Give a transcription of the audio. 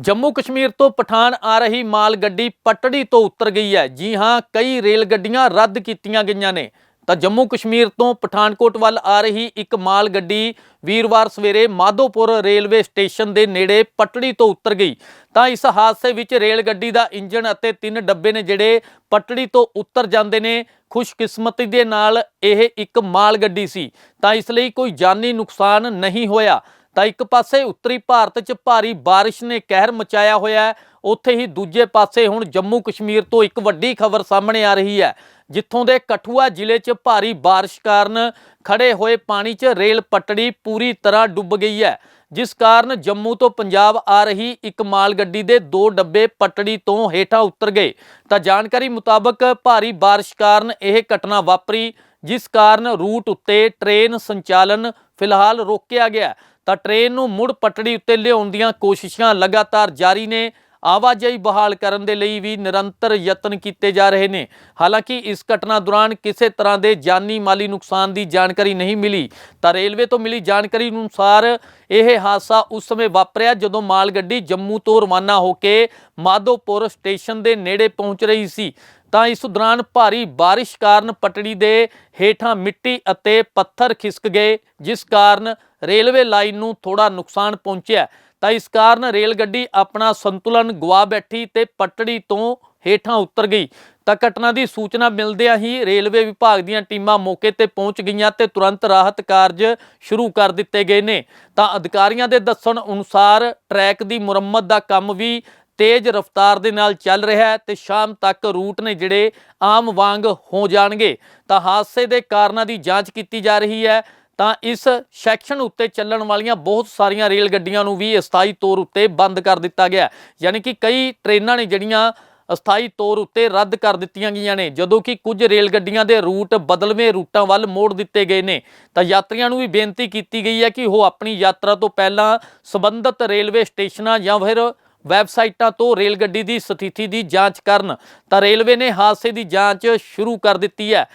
ਜੰਮੂ ਕਸ਼ਮੀਰ ਤੋਂ ਪਠਾਨ ਆ ਰਹੀ ਮਾਲ ਗੱਡੀ ਪਟੜੀ ਤੋਂ ਉਤਰ ਗਈ ਹੈ। ਜੀ ਹਾਂ, ਕਈ ਰੇਲ ਗੱਡੀਆਂ ਰੱਦ ਕੀਤੀਆਂ ਗਈਆਂ ਨੇ। ਤਾਂ ਜੰਮੂ ਕਸ਼ਮੀਰ ਤੋਂ ਪਠਾਨਕੋਟ ਵੱਲ ਆ ਰਹੀ ਇੱਕ ਮਾਲ ਗੱਡੀ ਵੀਰਵਾਰ ਸਵੇਰੇ ਮਾਧੋਪੁਰ ਰੇਲਵੇ ਸਟੇਸ਼ਨ ਦੇ ਨੇੜੇ ਪਟੜੀ ਤੋਂ ਉਤਰ ਗਈ। ਤਾਂ ਇਸ ਹਾਦਸੇ ਵਿੱਚ ਰੇਲ ਗੱਡੀ ਦਾ ਇੰਜਨ ਅਤੇ ਤਿੰਨ ਡੱਬੇ ਨੇ ਜਿਹੜੇ ਪਟੜੀ ਤੋਂ ਉਤਰ ਜਾਂਦੇ ਨੇ। ਖੁਸ਼ਕਿਸਮਤੀ ਦੇ ਨਾਲ ਇਹ ਇੱਕ ਮਾਲ ਗੱਡੀ ਸੀ। ਤਾਂ ਇਸ ਲਈ ਕੋਈ ਜਾਨੀ ਨੁਕਸਾਨ ਨਹੀਂ ਹੋਇਆ। ਤਾਂ ਇੱਕ ਪਾਸੇ ਉੱਤਰੀ ਭਾਰਤ 'ਚ ਭਾਰੀ ਬਾਰਿਸ਼ ਨੇ ਕਹਿਰ ਮਚਾਇਆ ਹੋਇਆ ਹੈ। ਉੱਥੇ ਹੀ ਦੂਜੇ ਪਾਸੇ ਹੁਣ ਜੰਮੂ ਕਸ਼ਮੀਰ ਤੋਂ ਇੱਕ ਵੱਡੀ ਖਬਰ ਸਾਹਮਣੇ ਆ ਰਹੀ ਹੈ, ਜਿੱਥੋਂ ਦੇ ਕਠੂਆ ਜ਼ਿਲ੍ਹੇ 'ਚ ਭਾਰੀ ਬਾਰਿਸ਼ ਕਾਰਨ ਖੜੇ ਹੋਏ ਪਾਣੀ 'ਚ ਰੇਲ ਪਟੜੀ ਪੂਰੀ ਤਰ੍ਹਾਂ ਡੁੱਬ ਗਈ ਹੈ, ਜਿਸ ਕਾਰਨ ਜੰਮੂ ਤੋਂ ਪੰਜਾਬ ਆ ਰਹੀ ਇੱਕ ਮਾਲ ਗੱਡੀ ਦੇ ਦੋ ਡੱਬੇ ਪਟੜੀ ਤੋਂ ਹੇਠਾਂ ਉਤਰ ਗਏ। ਤਾਂ ਜਾਣਕਾਰੀ ਮੁਤਾਬਕ ਭਾਰੀ ਬਾਰਿਸ਼ ਕਾਰਨ ਇਹ ਘਟਨਾ ਵਾਪਰੀ, ਜਿਸ ਕਾਰਨ ਰੂਟ ਉੱਤੇ ਟ੍ਰੇਨ ਸੰਚਾਲਨ ਫਿਲਹਾਲ ਰੋਕਿਆ ਗਿਆ ਤਾਂ ਟ੍ਰੇਨ ਨੂੰ ਮੁੜ ਪਟੜੀ ਉੱਤੇ ਲਿਆਉਣ ਦੀਆਂ ਕੋਸ਼ਿਸ਼ਾਂ ਲਗਾਤਾਰ ਜਾਰੀ ਨੇ। ਆਵਾਜਾਈ ਬਹਾਲ ਕਰਨ ਦੇ ਲਈ ਵੀ ਨਿਰੰਤਰ ਯਤਨ ਕੀਤੇ ਜਾ ਰਹੇ ਨੇ। ਹਾਲਾਂਕਿ ਇਸ ਘਟਨਾ ਦੌਰਾਨ ਕਿਸੇ ਤਰ੍ਹਾਂ ਦੇ ਜਾਨੀ ਮਾਲੀ ਨੁਕਸਾਨ ਦੀ ਜਾਣਕਾਰੀ ਨਹੀਂ ਮਿਲੀ। ਤਾਂ ਰੇਲਵੇ ਤੋਂ ਮਿਲੀ ਜਾਣਕਾਰੀ ਅਨੁਸਾਰ ਇਹ ਹਾਦਸਾ ਉਸ ਸਮੇਂ ਵਾਪਰਿਆ ਜਦੋਂ ਮਾਲ ਗੱਡੀ ਜੰਮੂ ਤੋਂ ਰਵਾਨਾ ਹੋ ਕੇ ਮਾਧੋਪੁਰ ਸਟੇਸ਼ਨ ਦੇ ਨੇੜੇ ਪਹੁੰਚ ਰਹੀ ਸੀ। ਤਾਂ ਇਸ ਦੌਰਾਨ ਭਾਰੀ ਬਾਰਿਸ਼ ਕਾਰਨ ਪਟੜੀ ਦੇ ਹੇਠਾਂ ਮਿੱਟੀ ਅਤੇ ਪੱਥਰ ਖਿਸਕ ਗਏ, ਜਿਸ ਕਾਰਨ ਰੇਲਵੇ ਲਾਈਨ ਨੂੰ ਥੋੜਾ ਨੁਕਸਾਨ ਪਹੁੰਚਿਆ ਤਾਂ ਇਸ ਕਾਰਨ ਰੇਲ ਗੱਡੀ ਆਪਣਾ ਸੰਤੁਲਨ ਗਵਾ ਬੈਠੀ ਤੇ ਪਟੜੀ ਤੋਂ ਹੇਠਾਂ ਉਤਰ ਗਈ। ਤਾਂ ਘਟਨਾ ਦੀ ਸੂਚਨਾ ਮਿਲਦਿਆਂ ਹੀ ਰੇਲਵੇ ਵਿਭਾਗ ਦੀਆਂ ਟੀਮਾਂ ਮੌਕੇ ਤੇ ਪਹੁੰਚ ਗਈਆਂ ਤੇ ਤੁਰੰਤ ਰਾਹਤ ਕਾਰਜ ਸ਼ੁਰੂ ਕਰ ਦਿੱਤੇ ਗਏ ਨੇ। ਤਾਂ ਅਧਿਕਾਰੀਆਂ ਦੇ ਦੱਸਣ ਅਨੁਸਾਰ ਟਰੈਕ ਦੀ ਮੁਰੰਮਤ ਦਾ ਕੰਮ ਵੀ ਤੇਜ਼ ਰਫ਼ਤਾਰ ਦੇ ਨਾਲ ਚੱਲ ਰਿਹਾ ਹੈ ਤੇ ਸ਼ਾਮ ਤੱਕ ਰੂਟ ਨੇ ਜਿਹੜੇ ਆਮ ਵਾਂਗ ਹੋ ਜਾਣਗੇ। ਤਾਂ ਹਾਦਸੇ ਦੇ ਕਾਰਨਾਂ ਦੀ ਜਾਂਚ ਕੀਤੀ ਜਾ ਰਹੀ ਹੈ। ਤਾਂ ਇਸ ਸੈਕਸ਼ਨ ਉੱਤੇ ਚੱਲਣ ਵਾਲੀਆਂ ਬਹੁਤ ਸਾਰੀਆਂ ਰੇਲ ਗੱਡੀਆਂ ਨੂੰ ਵੀ ਅਸਥਾਈ ਤੌਰ ਉੱਤੇ ਬੰਦ ਕਰ ਦਿੱਤਾ ਗਿਆ ਹੈ। ਯਾਨੀ ਕਿ ਕਈ ਟ੍ਰੇਨਾਂ ਨੇ ਜਿਹੜੀਆਂ ਅਸਥਾਈ ਤੌਰ ਉੱਤੇ ਰੱਦ ਕਰ ਦਿੱਤੀਆਂ ਗਈਆਂ ਨੇ, ਜਦੋਂ ਕਿ ਕੁਝ ਰੇਲ ਗੱਡੀਆਂ ਦੇ ਰੂਟ ਬਦਲਵੇਂ ਰੂਟਾਂ ਵੱਲ ਮੋੜ ਦਿੱਤੇ ਗਏ ਨੇ। ਤਾਂ ਯਾਤਰੀਆਂ ਨੂੰ ਵੀ ਬੇਨਤੀ ਕੀਤੀ ਗਈ ਹੈ ਕਿ ਉਹ ਆਪਣੀ ਯਾਤਰਾ ਤੋਂ ਪਹਿਲਾਂ ਸਬੰਧਤ ਰੇਲਵੇ ਸਟੇਸ਼ਨਾਂ ਜਾਂ ਫਿਰ ਵੈਬਸਾਈਟਾਂ ਤੋਂ ਰੇਲ ਗੱਡੀ ਦੀ ਸਥਿਤੀ ਦੀ ਜਾਂਚ ਕਰਨ। ਤਾਂ ਰੇਲਵੇ ਨੇ ਹਾਦਸੇ ਦੀ ਜਾਂਚ ਸ਼ੁਰੂ ਕਰ ਦਿੱਤੀ ਹੈ।